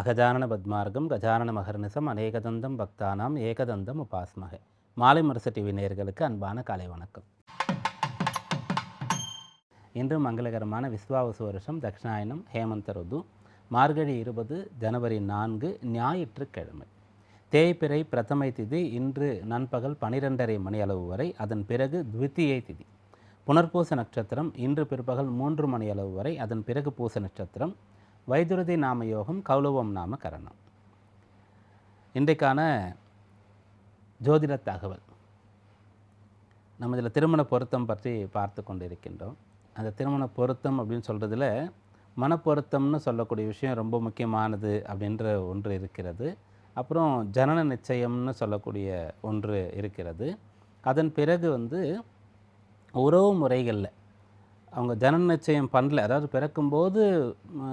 அகஜானன பத்மார்க்கம் கஜானன மகர்நிசம் அநேகதந்தம் பக்தானாம் ஏகதந்தம் உபாஸ்மகே. மாலை முரசு டிவி நேயர்களுக்கு அன்பான காலை வணக்கம். இன்று மங்களகரமான விஸ்வாவசு வருஷம் தக்ஷாயனம் ஹேமந்த ருது மார்கழி இருபது ஜனவரி நான்கு ஞாயிற்றுக்கிழமை. தேய்பிறை பிரதமை திதி இன்று நண்பகல் பனிரெண்டரை மணி அளவு வரை அதன் பிறகு த்வித்தியை திதி. புனர்பூச நட்சத்திரம் இன்று பிற்பகல் மூன்று மணி அளவு வரை அதன் பிறகு பூச நட்சத்திரம். வைதுரதி நாம யோகம் கௌலவம் நாம கரணம். இன்றைக்கான ஜோதிட தகவல். நம்ம இதில் திருமண பொருத்தம் பற்றி பார்த்து கொண்டு இருக்கின்றோம் அந்த திருமண பொருத்தம் அப்படின்னு சொல்கிறதுல மனப்பொருத்தம்னு சொல்லக்கூடிய விஷயம் ரொம்ப முக்கியமானது அப்படின்ற ஒன்று இருக்கிறது. அப்புறம் ஜனன நிச்சயம்னு சொல்லக்கூடிய ஒன்று இருக்கிறது. அதன் பிறகு வந்து உறவு முறைகளில் அவங்க ஜனன நிச்சயம் பண்ணல. அதாவது பிறக்கும்போது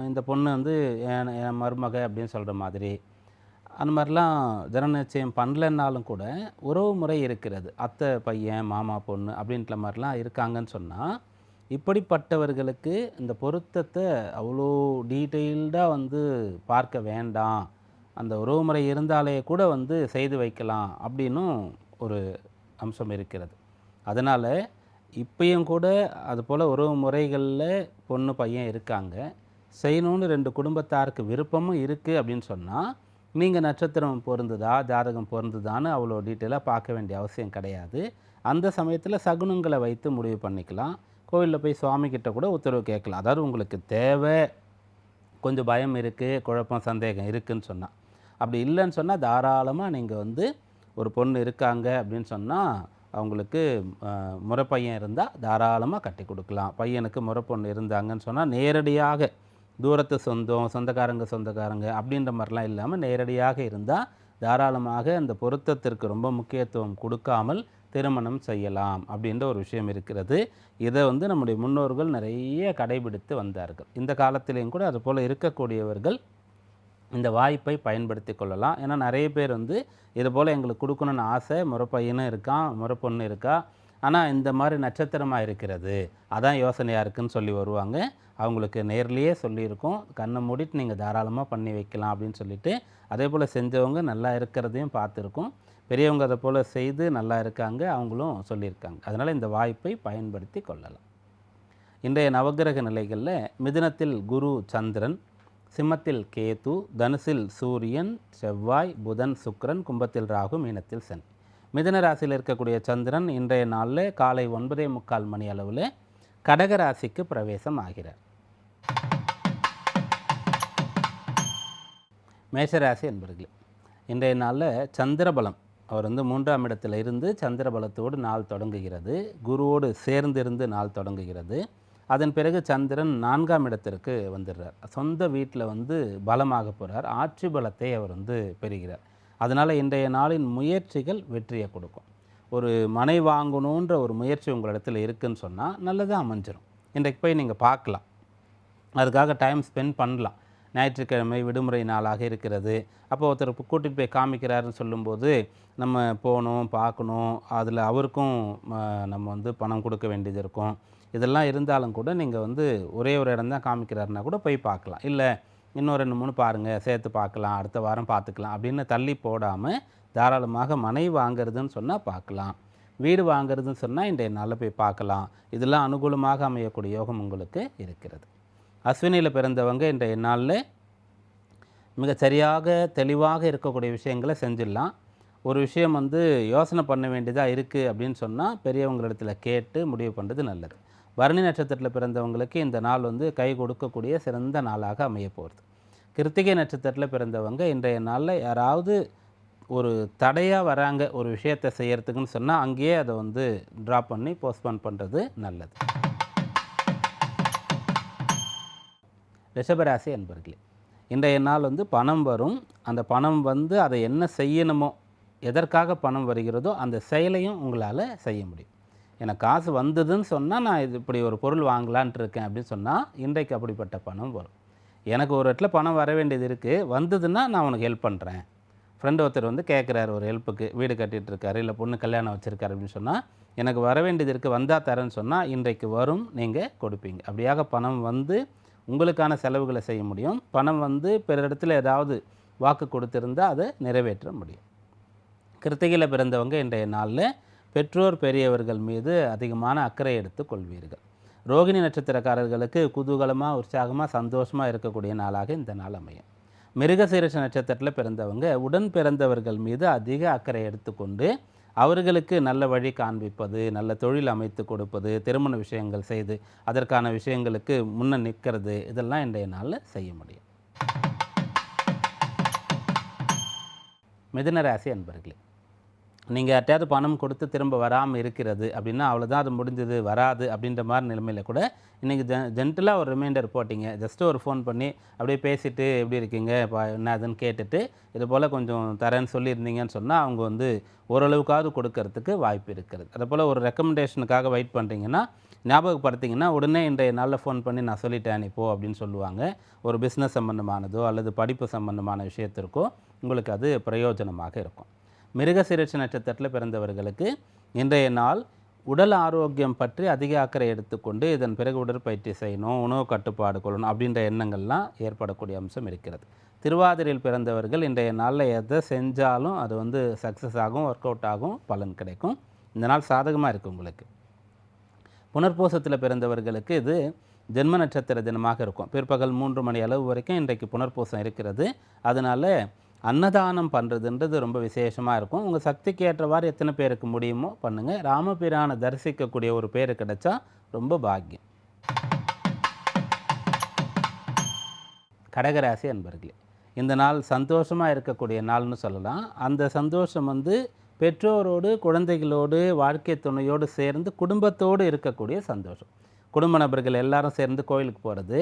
இந்த பொண்ணு வந்து என் என் மருமக அப்படின்னு சொல்கிற மாதிரி. அந்த மாதிரிலாம் ஜனன நிச்சயம் பண்ணலன்னாலும் கூட உறவு முறை இருக்கிறது. அத்தை பையன் மாமா பொண்ணு அப்படின்ற மாதிரிலாம் இருக்காங்கன்னு சொன்னால் இப்படிப்பட்டவர்களுக்கு இந்த பொருத்தத்தை அவ்வளோ டீட்டெயில்டாக வந்து பார்க்க வேண்டாம். அந்த உறவுமுறை இருந்தாலே கூட வந்து செய்து வைக்கலாம் அப்படின்னும் ஒரு அம்சம் இருக்கிறது. அதனால் இப்பயும் கூட அதுபோல் உறவு முறைகளில் பொண்ணு பையன் இருக்காங்க. செய்யணும்னு ரெண்டு குடும்பத்தாருக்கு விருப்பமும் இருக்குது அப்படின்னு சொன்னால் நீங்கள் நட்சத்திரம் பொருந்துதா ஜாதகம் பொருந்துதான்னு அவ்வளோ டீட்டெயிலாக பார்க்க வேண்டிய அவசியம் கிடையாது. அந்த சமயத்தில் சகுனங்களை வைத்து முடிவு பண்ணிக்கலாம். கோவிலில் போய் சுவாமிக்கிட்ட கூட உத்தரவு கேட்கலாம். அதாவது உங்களுக்கு தேவை கொஞ்சம் பயம் இருக்குது குழப்பம் சந்தேகம் இருக்குதுன்னு சொன்னால் அப்படி இல்லைன்னு சொன்னால் தாராளமாக நீங்கள் வந்து ஒரு பொண்ணு இருக்காங்க அப்படின்னு சொன்னால் அவங்களுக்கு அஹ், முறைப்பையன் இருந்தால் தாராளமாக கட்டி கொடுக்கலாம். பையனுக்கு முறைப்பொண்ணு இருந்தாங்கன்னு சொன்னால் நேரடியாக தூரத்து சொந்தம் சொந்தக்காரங்க சொந்தக்காரங்க அப்படின்ற மாதிரிலாம் இல்லாமல் நேரடியாக இருந்தால் தாராளமாக அந்த பொருத்தத்திற்கு ரொம்ப முக்கியத்துவம் கொடுக்காமல் திருமணம் செய்யலாம் அப்படின்ற ஒரு விஷயம் இருக்கிறது. இதை வந்து நம்முடைய முன்னோர்கள் நிறைய கடைபிடித்து வந்தார்கள். இந்த காலத்திலையும் கூட அது போல் இருக்கக்கூடியவர்கள் இந்த வாய்ப்பை பயன்படுத்தி கொள்ளலாம். ஏன்னா நிறைய பேர் வந்து இது போல் எங்களுக்கு கொடுக்கணும்னு ஆசை முறப்பையனும் இருக்கான் முறப்பொண்ணு இருக்கா? ஆனால் இந்த மாதிரி நட்சத்திரமாக இருக்கிறது அதான் யோசனையாக இருக்குன்னு சொல்லி வருவாங்க. அவங்களுக்கு நேர்லேயே சொல்லியிருக்கோம். கண்ணை மூடிட்டு நீங்கள் தாராளமாக பண்ணி வைக்கலாம் அப்படின்னு சொல்லிட்டு அதே போல் செஞ்சவங்க நல்லா இருக்கிறதையும் பார்த்துருக்கோம். பெரியவங்க அதை போல் செய்து நல்லா இருக்காங்க அவங்களும் சொல்லியிருக்காங்க. அதனால் இந்த வாய்ப்பை பயன்படுத்தி கொள்ளலாம். இன்றைய நவக்கிரக நிலைகளில் மிதுனத்தில் குரு சந்திரன் சிம்மத்தில் கேது தனுசில் சூரியன் செவ்வாய் புதன் சுக்கரன் கும்பத்தில் ராகு மீனத்தில் சனி. மிதன ராசியில் இருக்கக்கூடிய சந்திரன் இன்றைய நாளில் காலை ஒன்பதே முக்கால் மணி அளவில் கடக ராசிக்கு பிரவேசம் ஆகிறார் மேஷராசி என்பர்களே இன்றைய நாளில் சந்திரபலம் அவர் வந்து மூன்றாம் இடத்தில் இருந்து சந்திரபலத்தோடு நாள் தொடங்குகிறது. குருவோடு சேர்ந்திருந்து நாள் தொடங்குகிறது. அதன் பிறகு சந்திரன் நான்காம் இடத்திற்கு வந்துடுறார். சொந்த வீட்டில் வந்து பலமாக போகிறார் ஆட்சி பலத்தை அவர் வந்து பெறுகிறார். அதனால் இன்றைய நாளின் முயற்சிகள் வெற்றியை கொடுக்கும். ஒரு மனை வாங்கணுன்ற ஒரு முயற்சி உங்களிடத்தில் இருக்குன்னு சொன்னால் நல்லதாக அமைஞ்சிரும். இன்றைக்கு போய் நீங்கள் பார்க்கலாம். அதுக்காக டைம் ஸ்பெண்ட் பண்ணலாம். ஞாயிற்றுக்கிழமை விடுமுறை நாளாக இருக்கிறது. அப்போ ஒருத்தர் கூட்டிகிட்டு போய் காமிக்கிறாருன்னு சொல்லும்போது நம்ம போகணும் பார்க்கணும் அதில் அவருக்கும் நம்ம வந்து பணம் கொடுக்க வேண்டியது இருக்கும். இதெல்லாம் இருந்தாலும் கூட நீங்கள் வந்து ஒரே ஒரு இடம் தான் காமிக்கிறாருன்னா கூட போய் பார்க்கலாம். இல்லை இன்னும் ரெண்டு மூணு பாருங்கள் சேர்த்து பார்க்கலாம் அடுத்த வாரம் பார்த்துக்கலாம் அப்படின்னு தள்ளி போடாமல் தாராளமாக மனை வாங்குறதுன்னு சொன்னால் பார்க்கலாம். வீடு வாங்குறதுன்னு சொன்னால் இன்றைய நாளில் போய் பார்க்கலாம். இதெல்லாம் அனுகூலமாக அமையக்கூடிய யோகம் உங்களுக்கு இருக்கிறது. அஸ்வினியில் பிறந்தவங்க இன்றைய நாளில் மிக சரியாக தெளிவாக இருக்கக்கூடிய விஷயங்களை செஞ்சிடலாம். ஒரு விஷயம் வந்து யோசனை பண்ண வேண்டியதாக இருக்குது அப்படின்னு சொன்னால் பெரியவங்களிடத்தில் கேட்டு முடிவு பண்ணுறது நல்லது. வர்ணி நட்சத்திரத்தில் பிறந்தவங்களுக்கு இந்த நாள் வந்து கை கொடுக்கக்கூடிய சிறந்த நாளாக அமைய போகிறது கிருத்திகை நட்சத்திரத்தில் பிறந்தவங்க இன்றைய நாளில் யாராவது ஒரு தடையாக வராங்க ஒரு விஷயத்தை செய்கிறதுக்குன்னு சொன்னால் அங்கேயே அதை வந்து ட்ராப் பண்ணி போஸ்ட்போன் பண்ணுறது நல்லது. ரிஷபராசி அன்பர்களே இன்றைய நாள் வந்து பணம் வரும். அந்த பணம் வந்து அதை என்ன செய்யணுமோ எதற்காக பணம் வருகிறதோ அந்த செயலையும் உங்களால் செய்ய முடியும். எனக்கு காசு வந்ததுன்னு சொன்னால் நான் இது இப்படி ஒரு பொருள் வாங்கலான்ட்டு இருக்கேன் அப்படின்னு சொன்னால் இன்றைக்கு அப்படிப்பட்ட பணம் வரும். எனக்கு ஒரு இடத்துல பணம் வர வேண்டியது இருக்குது வந்ததுன்னா நான் உனக்கு ஹெல்ப் பண்ணுறேன் ஃப்ரெண்டு ஒருத்தர் வந்து கேட்குறாரு ஒரு ஹெல்ப்புக்கு வீடு கட்டிகிட்டு இருக்காரு இல்லை பொண்ணு கல்யாணம் வச்சுருக்காரு அப்படின்னு சொன்னால் எனக்கு வர வேண்டியது இருக்குது வந்தால் தரேன்னு சொன்னால் இன்றைக்கு வரும் நீங்கள் கொடுப்பீங்க. அப்படியாக பணம் வந்து உங்களுக்கான செலவுகளை செய்ய முடியும். பணம் வந்து பிற இடத்துல ஏதாவது வாக்கு கொடுத்திருந்தால் அதை நிறைவேற்ற முடியும். கிருத்திகையில் பிறந்தவங்க இன்றைய நாளில் பெற்றோர் பெரியவர்கள் மீது அதிகமான அக்கறை எடுத்துக் கொள்வீர்கள். ரோகிணி நட்சத்திரக்காரர்களுக்கு குதூகலமாக உற்சாகமாக சந்தோஷமாக இருக்கக்கூடிய நாளாக இந்த நாள் அமையும். மிருகசீரிஷ நட்சத்திரத்தில் பிறந்தவங்க உடன் பிறந்தவர்கள் மீது அதிக அக்கறை எடுத்துக்கொண்டு அவர்களுக்கு நல்ல வழி காண்பிப்பது நல்ல தொழில் அமைத்து கொடுப்பது திருமண விஷயங்கள் செய்து அதற்கான விஷயங்களுக்கு முன்ன நிற்கிறது. இதெல்லாம் இன்றைய நாளில் செய்ய முடியும். மிதுன ராசி அன்பர்களே நீங்கள் யார்ட்டையாவது பணம் கொடுத்து திரும்ப வராமல் இருக்கிறது அப்படின்னா அவ்வளோதான் அது முடிஞ்சது வராது அப்படின்ற மாதிரி நிலைமையில் கூட இன்றைக்கி ஜெ ஜென்டலாக ஒரு ரிமைண்டர் போட்டிங்க. ஜஸ்ட்டு ஒரு ஃபோன் பண்ணி அப்படியே பேசிட்டு எப்படி இருக்கீங்க இப்போ என்ன அதுன்னு கேட்டுட்டு இது போல் கொஞ்சம் தரேன்னு சொல்லியிருந்தீங்கன்னு சொன்னால் அவங்க வந்து ஓரளவுக்காவது கொடுக்கறதுக்கு வாய்ப்பு இருக்கிறது அதே போல் ஒரு ரெக்கமெண்டேஷனுக்காக வெயிட் பண்ணுறீங்கன்னா ஞாபகப்படுத்திங்கன்னா உடனே இன்றைய நாளில் ஃபோன் பண்ணி நான் சொல்லிட்டேன் நீ போ அப்படின்னு சொல்லுவாங்க. ஒரு பிஸ்னஸ் சம்மந்தமானதோ அல்லது படிப்பு சம்மந்தமான விஷயத்திற்கோ உங்களுக்கு அது பிரயோஜனமாக இருக்கும். மிருகசீரிஷ நட்சத்திரத்தில் பிறந்தவர்களுக்கு இன்றைய நாள் உடல் ஆரோக்கியம் பற்றி அதிக அக்கறை எடுத்துக்கொண்டு இதன் பிறகு உடற்பயிற்சி செய்யணும் உணவு கட்டுப்பாடு கொள்ளணும் அப்படின்ற எண்ணங்கள்லாம் ஏற்படக்கூடிய அம்சம் இருக்கிறது. திருவாதிரையில் பிறந்தவர்கள் இன்றைய நாளில் எதை செஞ்சாலும் அது வந்து சக்ஸஸ் ஆகும் ஒர்க் அவுட் ஆகும் பலன் கிடைக்கும். இந்த நாள் சாதகமாக இருக்குது உங்களுக்கு. புனர்பூசத்தில் பிறந்தவர்களுக்கு இது ஜென்ம நட்சத்திர தினமாக இருக்கும். பிற்பகல் மூன்று மணி அளவு வரைக்கும் இன்றைக்கு புனர்பூசம் இருக்கிறது. அதனால் அன்னதானம் பண்ணுறதுன்றது ரொம்ப விசேஷமாக இருக்கும். உங்கள் சக்திக்கு ஏற்றவாறு எத்தனை பேருக்கு முடியுமோ பண்ணுங்கள் ராமபிரானை தரிசிக்கக்கூடிய ஒரு பேர் கிடைச்சா ரொம்ப பாக்கியம். கடகராசி அன்பர்களே இந்த நாள் சந்தோஷமாக இருக்கக்கூடிய நாள்னு சொல்லலாம். அந்த சந்தோஷம் வந்து பெற்றோரோடு குழந்தைகளோடு வாழ்க்கை துணையோடு சேர்ந்து குடும்பத்தோடு இருக்கக்கூடிய சந்தோஷம். குடும்ப நபர்கள் எல்லாரும் சேர்ந்து கோயிலுக்கு போகிறது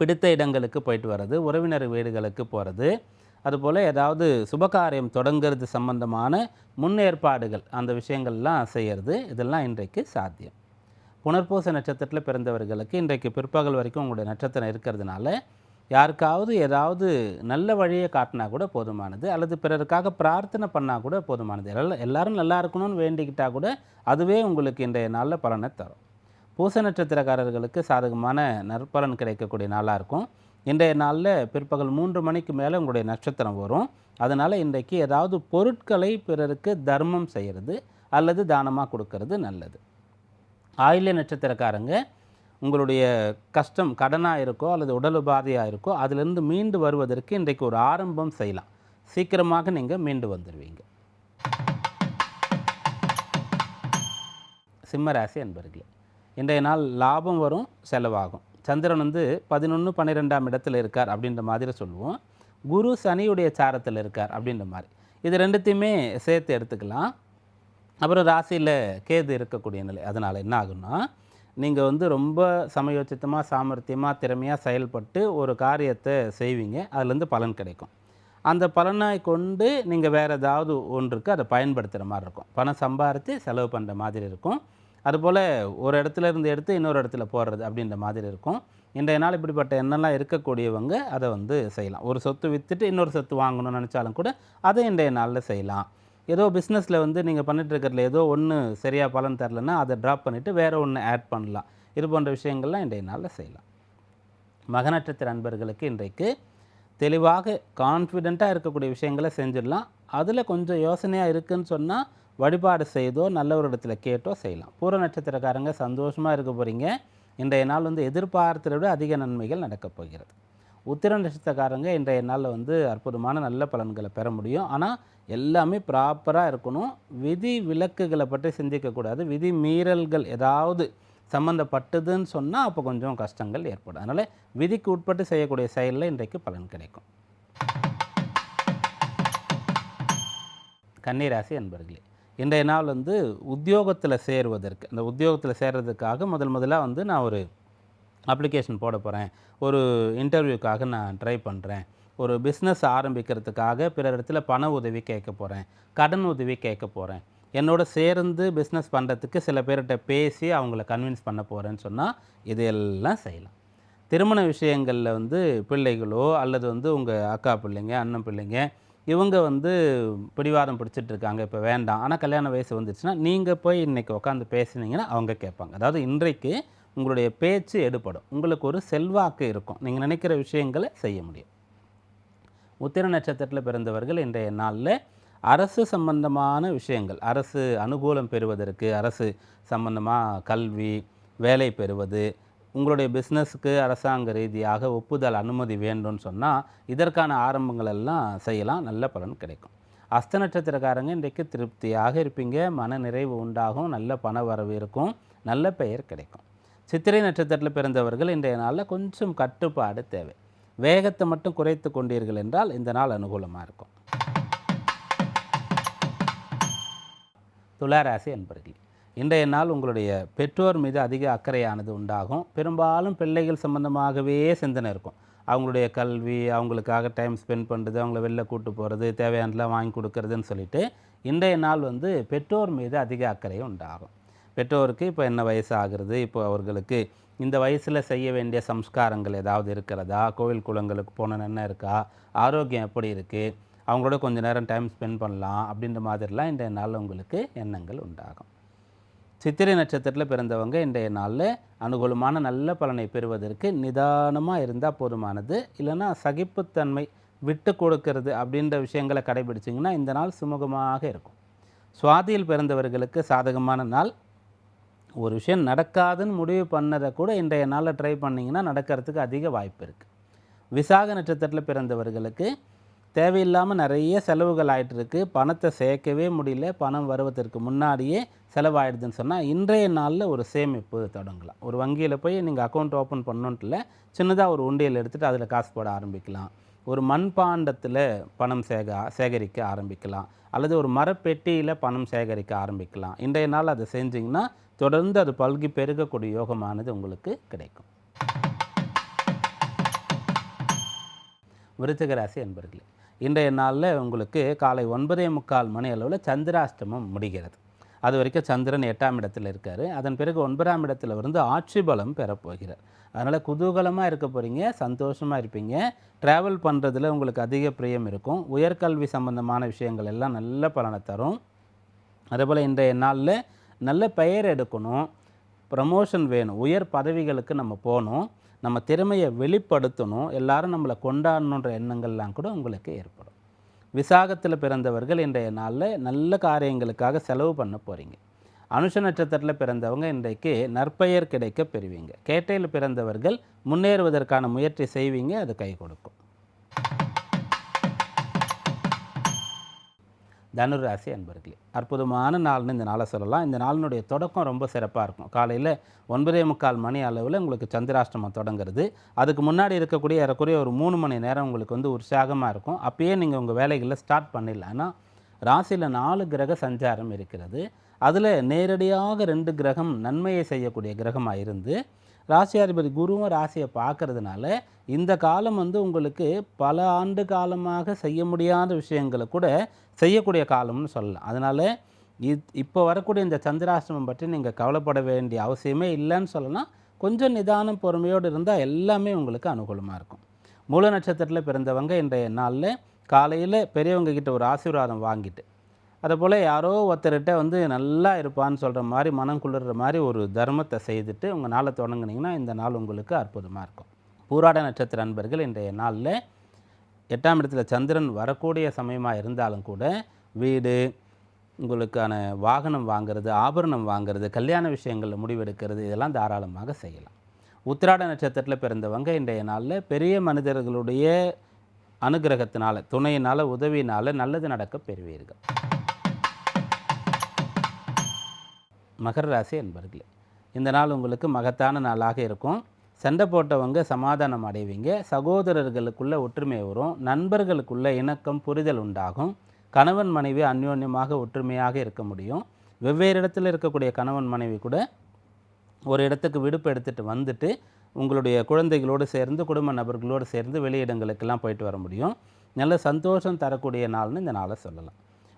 பிடித்த இடங்களுக்கு போயிட்டு வர்றது உறவினர் வீடுகளுக்கு போகிறது அதுபோல் ஏதாவது சுபகாரியம் தொடங்கிறது சம்பந்தமான முன்னேற்பாடுகள் அந்த விஷயங்கள்லாம் செய்கிறது இதெல்லாம் இன்றைக்கு சாத்தியம். புனர்பூச நட்சத்திரத்தில் பிறந்தவர்களுக்கு இன்றைக்கு பிற்பகல் வரைக்கும் உங்களுடைய நட்சத்திரம் இருக்கிறதுனால யாருக்காவது ஏதாவது நல்ல வழியை காட்டினா கூட போதுமானது அல்லது பிறருக்காக பிரார்த்தனை பண்ணால் கூட போதுமானது. எல்லா எல்லோரும் நல்லா இருக்கணும்னு வேண்டிக்கிட்டால் கூட அதுவே உங்களுக்கு இன்றைய நாளில் பலனை தரும். பூச நட்சத்திரக்காரர்களுக்கு சாதகமான நற்பலன் கிடைக்கக்கூடிய நாளாக இருக்கும். இன்றைய நாளில் பிற்பகல் மூன்று மணிக்கு மேலே உங்களுடைய நட்சத்திரம் வரும். அதனால் இன்றைக்கு ஏதாவது பொருட்களை பிறருக்கு தர்மம் செய்கிறது அல்லது தானமாக கொடுக்கறது நல்லது. ஆயில்ய நட்சத்திரக்காரங்க உங்களுடைய கஷ்டம் கடனாக இருக்கோ அல்லது உடல் உபாதையாக இருக்கோ அதிலிருந்து மீண்டு வருவதற்கு இன்றைக்கு ஒரு ஆரம்பம் செய்யலாம். சீக்கிரமாக நீங்கள் மீண்டு வந்துடுவீங்க. சிம்மராசி அன்பர்களே இன்றைய நாள் லாபம் வரும் செலவாகும். சந்திரன் வந்து பதினொன்று பன்னிரெண்டாம் இடத்துல இருக்கார் அப்படின்ற மாதிரி சொல்லுவோம். குரு சனியுடைய சாரத்தில் இருக்கார் அப்படின்ற மாதிரி. இது ரெண்டுத்தையுமே சேர்த்து எடுத்துக்கலாம். அப்புறம் ராசியில் கேது இருக்கக்கூடிய நிலை. அதனால் என்ன ஆகும்னா நீங்கள் வந்து ரொம்ப சமயோச்சித்தமாக சாமர்த்தியமாக திறமையாக செயல்பட்டு ஒரு காரியத்தை செய்வீங்க. அதுலேருந்து பலன் கிடைக்கும். அந்த பலனை கொண்டு நீங்கள் வேறு ஏதாவது ஒன்றுக்கு அதை பயன்படுத்துகிற மாதிரி இருக்கும். பணம் சம்பாரித்து செலவு பண்ணுற மாதிரி இருக்கும். அதுபோல் ஒரு இடத்துல இருந்து எடுத்து இன்னொரு இடத்துல போடுறது அப்படின்ற மாதிரி இருக்கும். இன்றைய நாள் இப்படிப்பட்ட எண்ணெல்லாம் இருக்கக்கூடியவங்க அதை வந்து செய்யலாம். ஒரு சொத்து விற்றுட்டு இன்னொரு சொத்து வாங்கணும்னு நினச்சாலும் கூட அதை இன்றைய நாளில் செய்யலாம். ஏதோ பிஸ்னஸில் வந்து நீங்கள் பண்ணிகிட்ருக்கிறதுல ஏதோ ஒன்று சரியாக பலன் தரலன்னா அதை ட்ராப் பண்ணிவிட்டு வேறு ஒன்று ஆட் பண்ணலாம். இது போன்ற விஷயங்கள்லாம் இன்றைய நாளில் செய்யலாம். மக நட்சத்திர அன்பர்களுக்கு இன்றைக்கு தெளிவாக கான்ஃபிடெண்ட்டாக இருக்கக்கூடிய விஷயங்களை செஞ்சிடலாம். அதில் கொஞ்சம் யோசனையாக இருக்குன்னு சொன்னால் வழிபாடு செய்தோ நல்ல ஒரு இடத்துல கேட்டோ செய்யலாம். பூர நட்சத்திரக்காரங்க சந்தோஷமாக இருக்க போகிறீங்க இன்றைய நாள் வந்து எதிர்பார்த்ததை விட அதிக நன்மைகள் நடக்கப் போகிறது. உத்திர நட்சத்திரக்காரங்க இன்றைய நாளில் வந்து அற்புதமான நல்ல பலன்களை பெற முடியும். ஆனால் எல்லாமே ப்ராப்பராக இருக்கணும். விதி விலக்குகளை பற்றி சிந்திக்கக்கூடாது விதி மீறல்கள் ஏதாவது சம்மந்தப்பட்டதுன்னு சொன்னால் அப்போ கொஞ்சம் கஷ்டங்கள் ஏற்படும். அதனால் விதிக்கு உட்பட்டு செய்யக்கூடிய செயலில் இன்றைக்கு பலன் கிடைக்கும். கன்னிராசி அன்பர்களே இன்றைய நாள் வந்து உத்தியோகத்தில் சேருவதற்கு. அந்த உத்தியோகத்தில் சேர்றதுக்காக முதல் முதலாக வந்து நான் ஒரு அப்ளிகேஷன் போட போகிறேன் ஒரு இன்டர்வியூக்காக நான் ட்ரை பண்ணுறேன் ஒரு பிஸ்னஸ் ஆரம்பிக்கிறதுக்காக பிற இடத்துல பண உதவி கேட்க போகிறேன் கடன் உதவி கேட்க போகிறேன் என்னோட சேர்ந்து பிஸ்னஸ் பண்ணுறதுக்கு சில பேர்கிட்ட பேசி அவங்கள கன்வின்ஸ் பண்ண போகிறேன்னு சொன்னால் இதையெல்லாம் செய்யலாம். திருமண விஷயங்களில் வந்து பிள்ளைகளோ அல்லது வந்து உங்கள் அக்கா பிள்ளைங்க அண்ணன் பிள்ளைங்க இவங்க வந்து பிடிவாதம் பிடிச்சிட்டு இருக்காங்க இப்போ வேண்டாம். ஆனால் கல்யாண வயசு வந்துச்சுன்னா நீங்கள் போய் இன்றைக்கி உட்காந்து பேசுனீங்கன்னா அவங்க கேட்பாங்க. அதாவது இன்றைக்கு உங்களுடைய பேச்சு எடுபடும். உங்களுக்கு ஒரு செல்வாக்கு இருக்கும். நீங்கள் நினைக்கிற விஷயங்களை செய்ய முடியும். உத்திர நட்சத்திரத்தில் பிறந்தவர்கள் இன்றைய நாளில் அரசு சம்பந்தமான விஷயங்கள் அரசு அனுகூலம் பெறுவதற்கு அரசு சம்பந்தமாக கல்வி வேலை பெறுவது உங்களுடைய பிஸ்னஸுக்கு அரசாங்க ரீதியாக ஒப்புதல் அனுமதி வேண்டும்னு சொன்னால் இதற்கான ஆரம்பங்கள் எல்லாம் செய்யலாம். நல்ல பலன் கிடைக்கும். அஸ்த நட்சத்திரக்காரங்க இன்றைக்கு திருப்தியாக இருப்பீங்க. மன நிறைவு உண்டாகும். நல்ல பண வரவு இருக்கும். நல்ல பெயர் கிடைக்கும். சித்திரை நட்சத்திரத்தில் பிறந்தவர்கள் இன்றைய நாளில் கொஞ்சம் கட்டுப்பாடு தேவை. வேகத்தை மட்டும் குறைத்து கொண்டீர்கள் என்றால் இந்த நாள் அனுகூலமாக இருக்கும். துளாராசி அன்பர்களே இன்றைய நாள் உங்களுடைய பெற்றோர் மீது அதிக அக்கறையானது உண்டாகும். பெரும்பாலும் பிள்ளைகள் சம்பந்தமாகவே சிந்தனை இருக்கும். அவங்களுடைய கல்வி அவங்களுக்காக டைம் ஸ்பெண்ட் பண்ணுறது அவங்கள வெளில கூட்டு போகிறது தேவையானதெல்லாம் வாங்கி கொடுக்கறதுன்னு சொல்லிட்டு இன்றைய நாள் வந்து பெற்றோர் மீது அதிக அக்கறை உண்டாகும். பெற்றோருக்கு இப்போ என்ன வயசு ஆகுறது இப்போ அவர்களுக்கு இந்த வயசில் செய்ய வேண்டிய சம்ஸ்காரங்கள் ஏதாவது இருக்கிறதா? கோவில் குளங்களுக்கு போன என்ன இருக்கா? ஆரோக்கியம் எப்படி இருக்குது அவங்களோட கொஞ்சம் நேரம் டைம் ஸ்பெண்ட் பண்ணலாம் அப்படின்ற மாதிரிலாம் இன்றைய நாள் உங்களுக்கு எண்ணங்கள் உண்டாகும். சித்திரை நட்சத்திரத்தில் பிறந்தவங்க இன்றைய நாளில் அனுகூலமான நல்ல பலனை பெறுவதற்கு நிதானமாக இருந்தால் போதுமானது. இல்லைன்னா சகிப்புத்தன்மை விட்டு கொடுக்கறது அப்படின்ற விஷயங்களை கடைபிடிச்சிங்கன்னா இந்த நாள் சுமூகமாக இருக்கும். சுவாதியில் பிறந்தவர்களுக்கு சாதகமான நாள். ஒரு விஷயம் நடக்காதுன்னு முடிவு பண்ணதை கூட இன்றைய நாளில் ட்ரை பண்ணிங்கன்னா நடக்கிறதுக்கு அதிக வாய்ப்பு இருக்குது விசாக நட்சத்திரத்தில் பிறந்தவர்களுக்கு தேவையில்லாமல் நிறைய செலவுகள் ஆகிட்டுருக்கு பணத்தை சேர்க்கவே முடியல. பணம் வருவதற்கு முன்னாடியே செலவாயிடுதுன்னு சொன்னால் இன்றைய நாளில் ஒரு சேமிப்பு தொடங்கலாம். ஒரு வங்கியில் போய் நீங்கள் அக்கௌண்ட் ஓப்பன் பண்ணணுன்ட்டுல சின்னதாக ஒரு உண்டியல் எடுத்துகிட்டு அதில் காசு போட ஆரம்பிக்கலாம். ஒரு மண்பாண்டத்தில் பணம் சேக சேகரிக்க ஆரம்பிக்கலாம். அல்லது ஒரு மரப்பெட்டியில் பணம் சேகரிக்க ஆரம்பிக்கலாம். இன்றைய நாள் அதை செஞ்சிங்கன்னா தொடர்ந்து அது பல்கி பெருகக்கூடிய யோகமானது உங்களுக்கு கிடைக்கும். விருச்சிக என்பர்களே இன்றைய நாளில் உங்களுக்கு காலை ஒன்பதே முக்கால் மணி அளவில் சந்திராஷ்டமம் முடிகிறது. அது வரைக்கும் சந்திரன் எட்டாம் இடத்தில் இருக்கார். அதன் பிறகு ஒன்பதாம் இடத்துல இருந்து ஆட்சி பலம் பெறப்போகிறார் அதனால் குதூகலமாக இருக்க போகிறீங்க சந்தோஷமாக இருப்பீங்க. ட்ராவல் பண்ணுறதுல உங்களுக்கு அதிக பிரியம் இருக்கும். உயர்கல்வி சம்பந்தமான விஷயங்கள் எல்லாம் நல்ல பலனை தரும். அதேபோல் இன்றைய நாளில் நல்ல பெயர் எடுக்கணும். ப்ரமோஷன் வேணும். உயர் பதவிகளுக்கு நம்ம போகணும். நம்ம திறமையை வெளிப்படுத்தணும் எல்லாரும் நம்மளை கொண்டாடணுன்ற எண்ணங்கள்லாம் கூட உங்களுக்கு ஏற்படும். விசாகத்தில் பிறந்தவர்கள் இன்றைய நாளில் நல்ல காரியங்களுக்காக செலவு பண்ண போகிறீங்க அனுஷ நட்சத்திரத்தில் பிறந்தவங்க இன்றைக்கு நற்பெயர் கிடைக்க பெறுவீங்க. கேட்டையில் பிறந்தவர்கள் முன்னேறுவதற்கான முயற்சி செய்வீங்க அது கை கொடுக்கும். தனுராசி அன்பர்களே அற்புதமான நாள்னு இந்த நாளை சொல்லலாம். இந்த நாளினுடைய தொடக்கம் ரொம்ப சிறப்பாக இருக்கும். காலையில் ஒன்பதே முக்கால் மணி அளவில் உங்களுக்கு சந்திராஷ்டமம் தொடங்குறது. அதுக்கு முன்னாடி இருக்கக்கூடிய ஏறக்குறைய ஒரு மூணு மணி நேரம் உங்களுக்கு வந்து உற்சாகமாக இருக்கும். அப்பயே நீங்கள் உங்கள் வேலைகளில் ஸ்டார்ட் பண்ணிடலாம் ராசியில் நாலு கிரக சஞ்சாரம் இருக்கிறது. அதில் நேரடியாக ரெண்டு கிரகம் நன்மையை செய்யக்கூடிய கிரகமாக இருந்து ராசியாதிபதி குருவும் ராசியை பார்க்கறதுனால இந்த காலம் வந்து உங்களுக்கு பல ஆண்டு காலமாக செய்ய முடியாத விஷயங்களை கூட செய்யக்கூடிய காலம்னு சொல்லலாம். அதனால் இத் இப்போ வரக்கூடிய இந்த சந்திராசிரமம் பற்றி நீங்கள் கவலைப்பட வேண்டிய அவசியமே இல்லைன்னு சொல்லலாம் கொஞ்சம் நிதானம் பொறுமையோடு இருந்தால் எல்லாமே உங்களுக்கு அனுகூலமாக இருக்கும். மூல நட்சத்திரத்தில் பிறந்தவங்க இன்றைய நாளில் காலையில் பெரியவங்க கிட்ட ஒரு ஆசீர்வாதம் வாங்கிட்டு அதுபோல் யாரோ ஒருத்தர்கிட்ட வந்து நல்லா இருப்பான்னு சொல்கிற மாதிரி மனம் குளிர்ற மாதிரி ஒரு தர்மத்தை செய்துட்டு உங்கள் நாளை தொடங்குனீங்கன்னா இந்த நாள் உங்களுக்கு அற்புதமாக இருக்கும். பூராட நட்சத்திர அன்பர்கள் இன்றைய நாளில் எட்டாம் இடத்துல சந்திரன் வரக்கூடிய சமயமாக இருந்தாலும் கூட வீடு உங்களுக்கான வாகனம் வாங்குறது ஆபரணம் வாங்குறது கல்யாண விஷயங்களில் முடிவெடுக்கிறது இதெல்லாம் தாராளமாக செய்யலாம். உத்திராட நட்சத்திரத்தில் பிறந்தவங்க இன்றைய நாளில் பெரிய மனிதர்களுடைய அனுகிரகத்தினால துணையினால் உதவியினால் நல்லது நடக்க பெறுவீர்கள். மகர ராசி என்பர்களே இந்த நாள் உங்களுக்கு மகத்தான நாளாக இருக்கும். சண்டை போட்டவங்க சமாதானம் அடைவீங்க. சகோதரர்களுக்குள்ள ஒற்றுமை வரும். நண்பர்களுக்குள்ள இணக்கம் புரிதல் உண்டாகும். கணவன் மனைவி அந்யோன்யமாக ஒற்றுமையாக இருக்க முடியும். வெவ்வேறு இடத்துல இருக்கக்கூடிய கணவன் மனைவி கூட ஒரு இடத்துக்கு விடுப்பு எடுத்துகிட்டு வந்துட்டு உங்களுடைய குழந்தைகளோடு சேர்ந்து குடும்ப நபர்களோடு சேர்ந்து வெளியிடங்களுக்கெல்லாம் போயிட்டு வர முடியும். நல்ல சந்தோஷம் தரக்கூடிய நாள்னு இந்த நாளை சொல்லலாம்.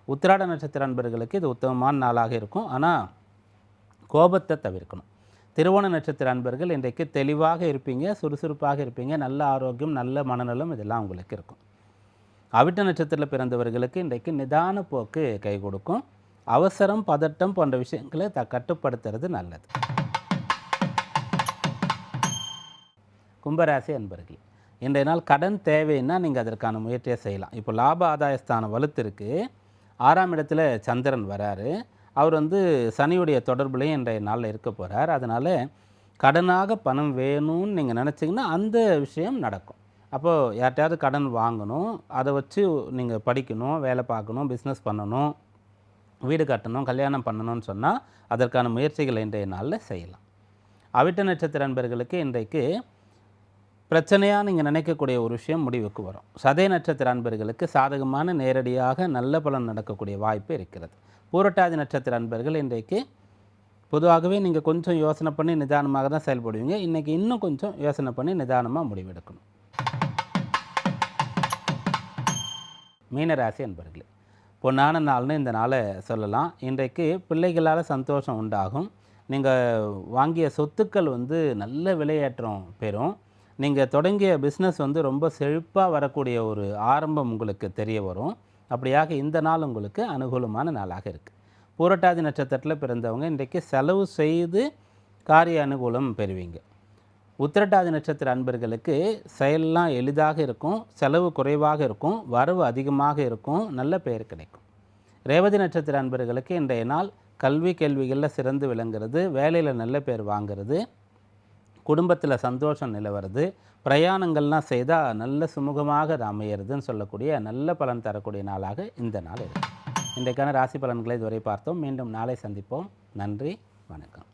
உத்திராட நட்சத்திர நண்பர்களுக்கு இது உத்தமமான நாளாக இருக்கும். ஆனால் கோபத்தை தவிர்க்கணும். திருவோண நட்சத்திர அன்பர்கள் இன்றைக்கு தெளிவாக இருப்பீங்க சுறுசுறுப்பாக இருப்பீங்க நல்ல ஆரோக்கியம் நல்ல மனநலம் இதெல்லாம் உங்களுக்கு இருக்கும். அவிட்ட நட்சத்திரத்தில் பிறந்தவர்களுக்கு இன்றைக்கு நிதான போக்கு கை கொடுக்கும். அவசரம் பதட்டம் போன்ற விஷயங்களை த கட்டுப்படுத்துறது நல்லது. கும்பராசி அன்பர்கள் இன்றைய நாள் கடன் தேவைன்னா நீங்கள் அதற்கான முயற்சியை செய்யலாம். இப்போ லாப ஆதாயஸ்தானம் வலுத்திருக்கு ஆறாம் இடத்துல சந்திரன் வராரு. அவர் வந்து சனியுடைய தொடர்புலையும் இன்றைய நாளில் இருக்க போகிறார் அதனால் கடனாக பணம் வேணும்னு நீங்கள் நினச்சிங்கன்னா அந்த விஷயம் நடக்கும். அப்போது யார்கிட்டயாவது கடன் வாங்கணும். அதை வச்சு நீங்கள் படிக்கணும் வேலை பார்க்கணும் பிஸ்னஸ் பண்ணணும் வீடு கட்டணும் கல்யாணம் பண்ணணும்னு சொன்னால் அதற்கான முயற்சிகளை இன்றைய நாளில் செய்யலாம். அவிட்ட நட்சத்திர நண்பர்களுக்கு இன்றைக்கு பிரச்சனையாக நீங்கள் நினைக்கக்கூடிய ஒரு விஷயம் முடிவுக்கு வரும். சதய நட்சத்திர அன்பர்களுக்கு சாதகமான நேரடியாக நல்ல பலன் நடக்கக்கூடிய வாய்ப்பு இருக்கிறது. பூரட்டாதி நட்சத்திர அன்பர்கள் இன்றைக்கு பொதுவாகவே நீங்கள் கொஞ்சம் யோசனை பண்ணி நிதானமாக தான் செயல்படுவீங்க. இன்றைக்கி இன்னும் கொஞ்சம் யோசனை பண்ணி நிதானமாக முடிவெடுக்கணும். மீனராசி அன்பர்களே பொன்னான நாள்னு இந்த நாளை சொல்லலாம். இன்றைக்கு பிள்ளைகளால் சந்தோஷம் உண்டாகும். நீங்கள் வாங்கிய சொத்துக்கள் வந்து நல்ல விலையேற்றம் பெறும். நீங்கள் தொடங்கிய பிஸ்னஸ் வந்து ரொம்ப செழிப்பாக வரக்கூடிய ஒரு ஆரம்பம் உங்களுக்கு தெரிய வரும். அப்படியாக இந்த நாள் உங்களுக்கு அனுகூலமான நாளாக இருக்குது பூரட்டாதி நட்சத்திரத்தில் பிறந்தவங்க இன்றைக்கு செலவு செய்து காரிய அனுகூலம் பெறுவீங்க. உத்திரட்டாதி நட்சத்திர அன்பர்களுக்கு செயல்லாம் எளிதாக இருக்கும் செலவு குறைவாக இருக்கும் வரவு அதிகமாக இருக்கும் நல்ல பெயர் கிடைக்கும். ரேவதி நட்சத்திர அன்பர்களுக்கு இன்றைய நாள் கல்வி கேள்விகளில் சிறந்து விளங்குறது வேலையில் நல்ல பேர் வாங்குறது குடும்பத்தில் சந்தோஷம் நிலவரது பிரயாணங்கள்லாம் செய்தால் நல்ல சுமூகமாக அது அமையிறதுன்னு சொல்லக்கூடிய நல்ல பலன் தரக்கூடிய நாளாக இந்த நாள் இருக்கு. இன்றைக்கான ராசி பலன்களை இதுவரை பார்த்தோம். மீண்டும் நாளை சந்திப்போம். நன்றி. வணக்கம்.